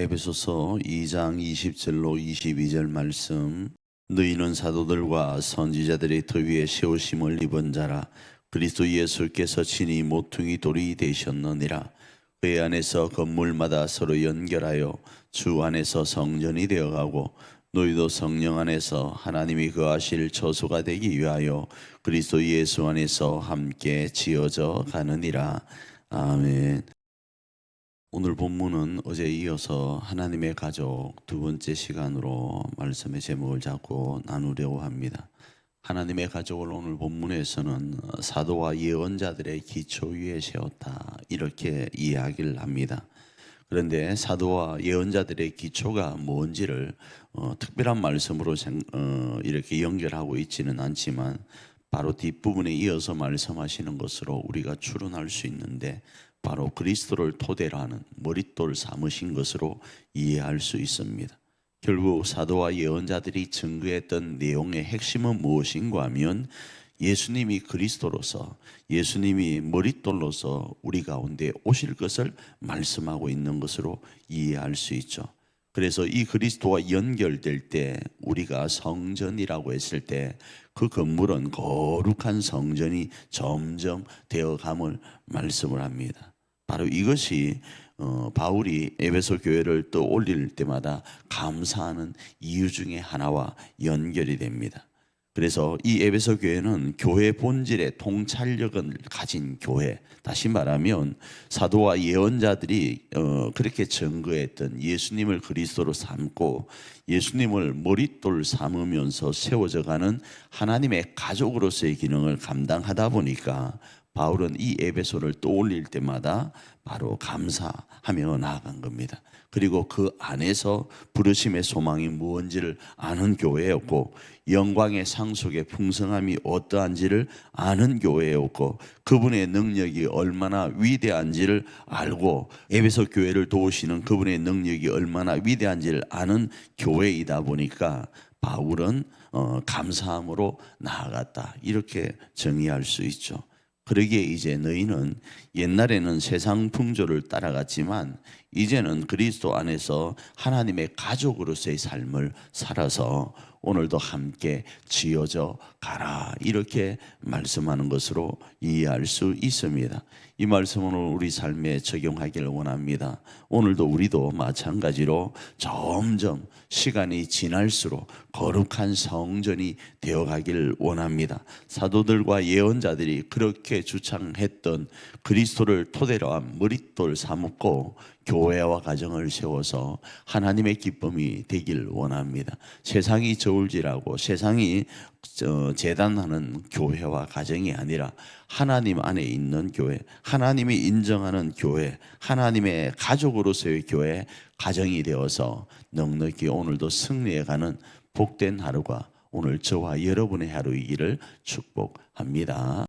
에베소서 2장 20절로 22절 말씀. 너희는 사도들과 선지자들의 터 위에 세우심을 입은 자라. 그리스도 예수께서 친히 모퉁이 돌이 되셨느니라. 그의 안에서 건물마다 서로 연결하여 주 안에서 성전이 되어가고 너희도 성령 안에서 하나님이 거하실 처소가 되기 위하여 그리스도 예수 안에서 함께 지어져 가느니라. 아멘 오늘 본문은 어제 이어서 하나님의 가족 두 번째 시간으로 말씀의 제목을 잡고 나누려고 합니다. 하나님의 가족을 오늘 본문에서는 사도와 예언자들의 기초 위에 세웠다 이렇게 이야기를 합니다. 그런데 사도와 예언자들의 기초가 뭔지를 어, 특별한 말씀으로 생- 어, 이렇게 연결하고 있지는 않지만 바로 뒷부분에 이어서 말씀하시는 것으로 우리가 추론할 수 있는데 바로 그리스도를 토대로 하는 머릿돌 삼으신 것으로 이해할 수 있습니다. 결국 사도와 예언자들이 증거했던 내용의 핵심은 무엇인가 하면 예수님이 그리스도로서 예수님이 머릿돌로서 우리 가운데 오실 것을 말씀하고 있는 것으로 이해할 수 있죠. 그래서 이 그리스도와 연결될 때 우리가 성전이라고 했을 때 그 건물은 거룩한 성전이 점점 되어감을 말씀을 합니다. 바로 이것이 어, 바울이 에베소 교회를 떠올릴 때마다 감사하는 이유 중에 하나와 연결이 됩니다. 그래서 이 에베소 교회는 교회 본질의 통찰력을 가진 교회. 다시 말하면 사도와 예언자들이 어, 그렇게 증거했던 예수님을 그리스도로 삼고 예수님을 머릿돌 삼으면서 세워져가는 하나님의 가족으로서의 기능을 감당하다 보니까 바울은 이 에베소를 떠올릴 때마다 바로 감사하며 나아간 겁니다. 그리고 그 안에서 부르심의 소망이 무엇인지를 아는 교회였고 영광의 상속의 풍성함이 어떠한지를 아는 교회였고 그분의 능력이 얼마나 위대한지를 알고 에베소 교회를 도우시는 그분의 능력이 얼마나 위대한지를 아는 교회이다 보니까 바울은 어, 감사함으로 나아갔다 이렇게 정의할 수 있죠. 그러기에 이제 너희는 옛날에는 세상 풍조를 따라갔지만 이제는 그리스도 안에서 하나님의 가족으로서의 삶을 살아서 오늘도 함께 지어져 가라 이렇게 말씀하는 것으로 이해할 수 있습니다. 이 말씀을 우리 삶에 적용하기를 원합니다. 오늘도 우리도 마찬가지로 점점 시간이 지날수록 거룩한 성전이 되어가기를 원합니다. 사도들과 예언자들이 그렇게 주창했던 그리스도를 토대로 한 머릿돌 삼고 교 회와 가정을 세워서 하나님의 기쁨이 되길 원합니다. 세상이 저울질하고 세상이 어, 재단하는 교회와 가정이 아니라 하나님 안에 있는 교회, 하나님이 인정하는 교회, 하나님의 가족으로서의 교회, 가정이 되어서 넉넉히 오늘도 승리해가는 복된 하루가 오늘 저와 여러분의 하루이기를 축복합니다.